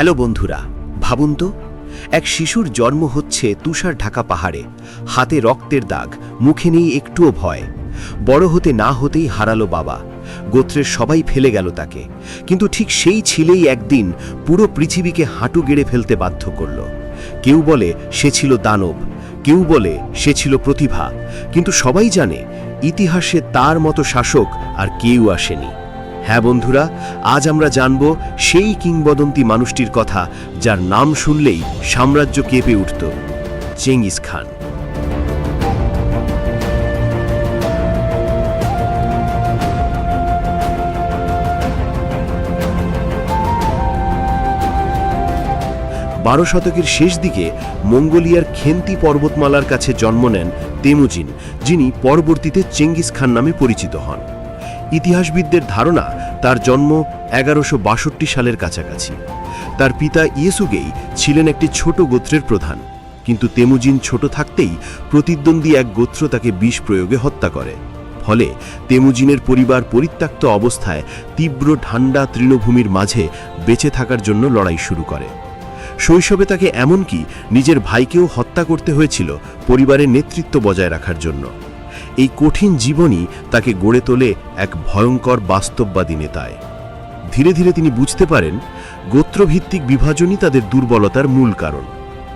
Hello বন্ধুরা, ভাবুন তো, এক শিশুর জন্ম হচ্ছে তুষার ঢাকা পাহাড়ে, হাতে রক্তের দাগ, মুখে নেই একটুও ভয়। বড় হতে না হতেই হারালো বাবা, গোত্রের সবাই ফেলে গেল তাকে, কিন্তু ঠিক সেই ছেলেই একদিন পুরো পৃথিবীকে হাঁটু গেড়ে ফেলতে বাধ্য করল। কেউ বলে সে ছিল দানব, কেউ বলে সে ছিল প্রতিভা, কিন্তু সবাই জানে ইতিহাসে তার মতো শাসক আর কেউ আসেনি। হ্যাঁ বন্ধুরা, আজ আমরা জানব সেই কিংবদন্তি মানুষটির কথা, যার নাম শুনলেই সাম্রাজ্য কেঁপে উঠত, চেঙ্গিস খান। বারো শতকের শেষ দিকে মঙ্গোলিয়ার খেন্তি পর্বতমালার কাছে জন্ম নেন তেমুজিন, যিনি পরবর্তীতে চেঙ্গিস খান নামে পরিচিত হন। ইতিহাসবিদদের ধারণা, তার জন্ম এগারোশো সালের কাছাকাছি। তার পিতা ইয়েসুগেই ছিলেন একটি ছোট গোত্রের প্রধান, কিন্তু তেমুজিন ছোট থাকতেই প্রতিদ্বন্দ্বী এক গোত্র তাকে বিষ প্রয়োগে হত্যা করে। ফলে তেমুজিনের পরিবার পরিত্যক্ত অবস্থায় তীব্র ঠান্ডা তৃণভূমির মাঝে বেঁচে থাকার জন্য লড়াই শুরু করে। শৈশবে তাকে এমনকি নিজের ভাইকেও হত্যা করতে হয়েছিল পরিবারের নেতৃত্ব বজায় রাখার জন্য। এই কঠিন জীবনই তাকে গড়ে তোলে এক ভয়ঙ্কর বাস্তববাদী নেতায়। ধীরে ধীরে তিনি বুঝতে পারেন, গোত্রভিত্তিক বিভাজনই তাদের দুর্বলতার মূল কারণ।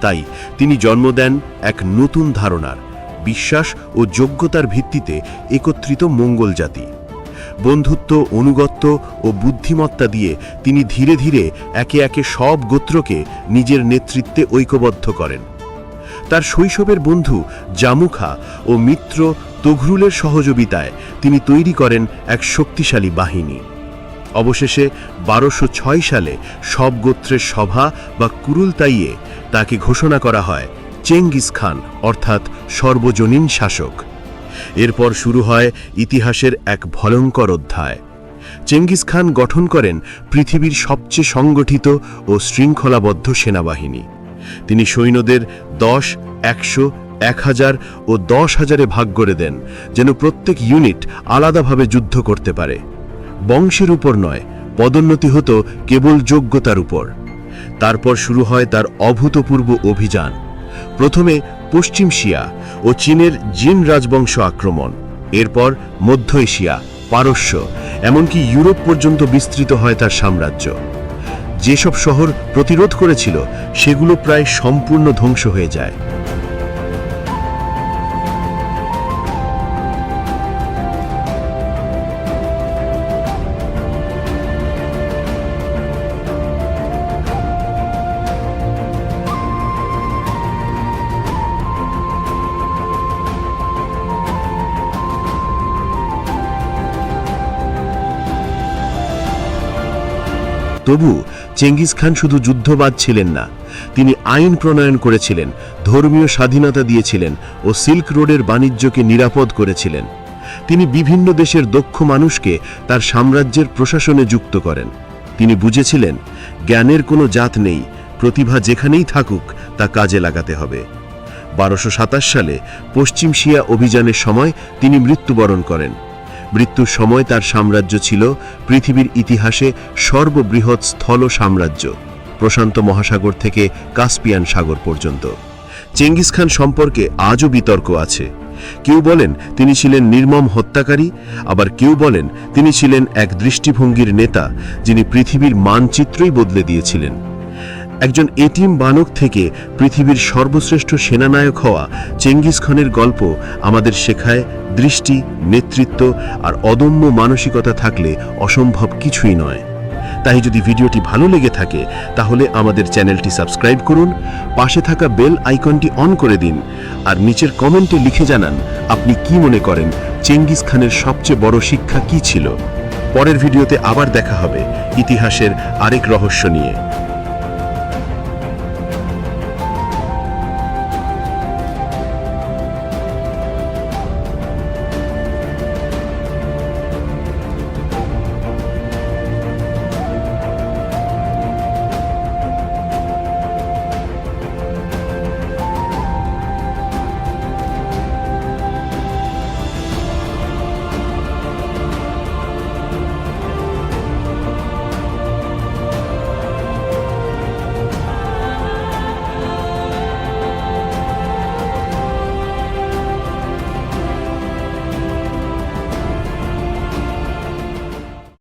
তাই তিনি জন্ম দেন এক নতুন ধারণার, বিশ্বাস ও যোগ্যতার ভিত্তিতে একত্রিত মঙ্গল জাতি। বন্ধুত্ব, অনুগত্য ও বুদ্ধিমত্তা দিয়ে তিনি ধীরে ধীরে একে একে সব গোত্রকে নিজের নেতৃত্বে ঐক্যবদ্ধ করেন। তার শৈশবের বন্ধু জামুখা ও মিত্র তঘরুলের সহযোগিতায় তিনি তৈরি করেন এক শক্তিশালী বাহিনী। অবশেষে বারোশো ছয় সালে সব গোত্রের সভা বা কুরুলতাইয়ে তাকে ঘোষণা করা হয় চেঙ্গিস খান, অর্থাৎ সর্বজনীন শাসক। এরপর শুরু হয় ইতিহাসের এক ভয়ঙ্কর অধ্যায়। চেঙ্গিস খান গঠন করেন পৃথিবীর সবচেয়ে সংগঠিত ও শৃঙ্খলাবদ্ধ সেনাবাহিনী। তিনি সৈন্যদের দশ, একশো, এক হাজার ও দশ হাজারে ভাগ করে দেন, যেন প্রত্যেক ইউনিট আলাদাভাবে যুদ্ধ করতে পারে। বংশের উপর নয়, পদোন্নতি হতো কেবল যোগ্যতার উপর। তারপর শুরু হয় তার অভূতপূর্ব অভিযান। প্রথমে পশ্চিম শিয়া ও চীনের জিন রাজবংশ আক্রমণ, এরপর মধ্য এশিয়া, পারস্য, এমনকি ইউরোপ পর্যন্ত বিস্তৃত হয় তার সাম্রাজ্য। যেসব শহর প্রতিরোধ করেছিল সেগুলো প্রায় সম্পূর্ণ ধ্বংস হয়ে যায়। তবু চেঙ্গিস খান শুধু যুদ্ধবাদ ছিলেন না, তিনি আইন প্রণয়ন করেছিলেন, ধর্মীয় স্বাধীনতা দিয়েছিলেন ও সিল্ক রোডের বাণিজ্যকে নিরাপদ করেছিলেন। তিনি বিভিন্ন দেশের দক্ষ মানুষকে তার সাম্রাজ্যের প্রশাসনে যুক্ত করেন। তিনি বুঝেছিলেন, জ্ঞানের কোনো জাত নেই, প্রতিভা যেখানেই থাকুক তা কাজে লাগাতে হবে। বারোশো সালে পশ্চিম শিয়া অভিযানের সময় তিনি মৃত্যুবরণ করেন। মৃত্যুর সময় তার সাম্রাজ্য ছিল পৃথিবীর ইতিহাসে সর্ববৃহৎ স্থল সাম্রাজ্য, প্রশান্ত মহাসাগর থেকে কাস্পিয়ান সাগর পর্যন্ত। চেঙ্গিস খান সম্পর্কে আজও বিতর্ক আছে। কেউ বলেন তিনি ছিলেন নির্মম হত্যাকারী, আবার কেউ বলেন তিনি ছিলেন এক দৃষ্টিভঙ্গির নেতা যিনি পৃথিবীর মানচিত্রই বদলে দিয়েছিলেন। একজন এটিম বানক থেকে পৃথিবীর সর্বশ্রেষ্ঠ সেনানায়ক হওয়া চেঙ্গিস খানের গল্প আমাদের শেখায় দৃষ্টি, নেতৃত্ব আর অদম্য মানসিকতা থাকলে অসম্ভব কিছুই নয়। তাই যদি ভিডিওটি ভালো লেগে থাকে, তাহলে আমাদের চ্যানেলটি সাবস্ক্রাইব করুন, পাশে থাকা বেল আইকনটি অন করে দিন, আর নিচের কমেন্টে লিখে জানান আপনি কি মনে করেন চেঙ্গিস খানের সবচেয়ে বড় শিক্ষা কি ছিল। পরের ভিডিওতে আবার দেখা হবে ইতিহাসের আরেক রহস্য নিয়ে।